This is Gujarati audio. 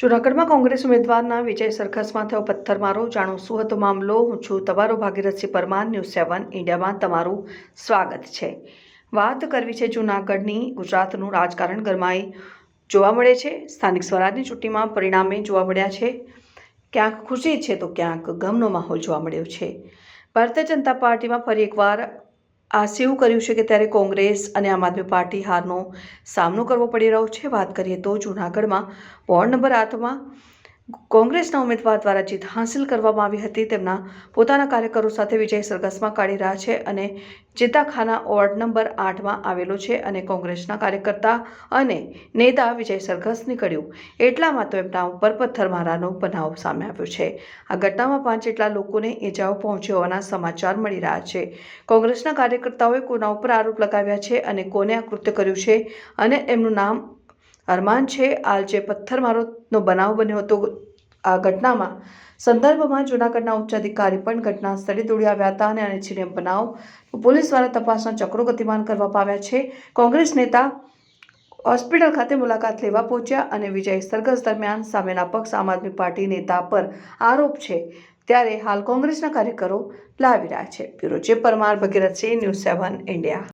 જૂનાગઢમાં કોંગ્રેસ ઉમેદવારના વિજય સરઘસમાં થયો પથ્થરમારો. જાણો શું હતો મામલો? હું છું તમારો ભાગીરથસિંહ પરમાર, ન્યૂઝ સેવન ઇન્ડિયામાં તમારું સ્વાગત છે. વાત કરવી છે જૂનાગઢની. ગુજરાતનું રાજકારણ ગરમાઈ જોવા મળે છે. સ્થાનિક સ્વરાજની ચૂંટણીમાં પરિણામે જોવા મળ્યા છે. ક્યાંક ખુશી છે તો ક્યાંક ગમનો માહોલ જોવા મળ્યો છે. ભારતીય જનતા પાર્ટીમાં ફરી એકવાર આસે એવું કર્યું છે કે ત્યારે કોંગ્રેસ અને આમ આદમી પાર્ટી હારનો સામનો કરવો પડી રહ્યો છે. વાત કરીએ તો જૂનાગઢમાં વોર્ડ નંબર આઠમાં કોંગ્રેસના ઉમેદવાર દ્વારા જીત હાંસિલ કરવામાં આવી હતી. તેમના પોતાના કાર્યકરો સાથે વિજય સરઘસમાં કાઢી રહ્યા છે અને ચિત્તાખાના વોર્ડ નંબર આઠમાં આવેલો છે અને કોંગ્રેસના કાર્યકર્તા અને નેતા વિજય સરઘસ નીકળ્યું. એટલામાં તો એમના ઉપર પથ્થરમારાનો બનાવ સામે આવ્યો છે. આ ઘટનામાં પાંચ જેટલા લોકોને ઇજાઓ પહોંચી હોવાના સમાચાર મળી રહ્યા છે. કોંગ્રેસના કાર્યકર્તાઓએ કોના ઉપર આરોપ લગાવ્યા છે અને કોને આ કૃત્ય કર્યું છે અને એમનું નામ અરમાન છે હાલ જે પથ્થરમારોનો બનાવ બન્યો હતો, આ ઘટનામાં સંદર્ભમાં જૂનાગઢના ઉચ્ચ અધિકારી પણ ઘટના સ્થળે દોડી આવ્યા હતા અને અનિચ્છનીય બનાવ પોલીસ દ્વારા તપાસના ચક્રો ગતિમાન કરવામાં આવ્યા છે. કોંગ્રેસ નેતા હોસ્પિટલ ખાતે મુલાકાત લેવા પહોંચ્યા અને વિજય સરઘસ દરમિયાન સામેના પક્ષ આમ આદમી પાર્ટી નેતા પર આરોપ છે. ત્યારે હાલ કોંગ્રેસના કાર્યકરો લાવી રહ્યા છે. બ્યુરો જે Parmar Bhagirathsinh news seven, India.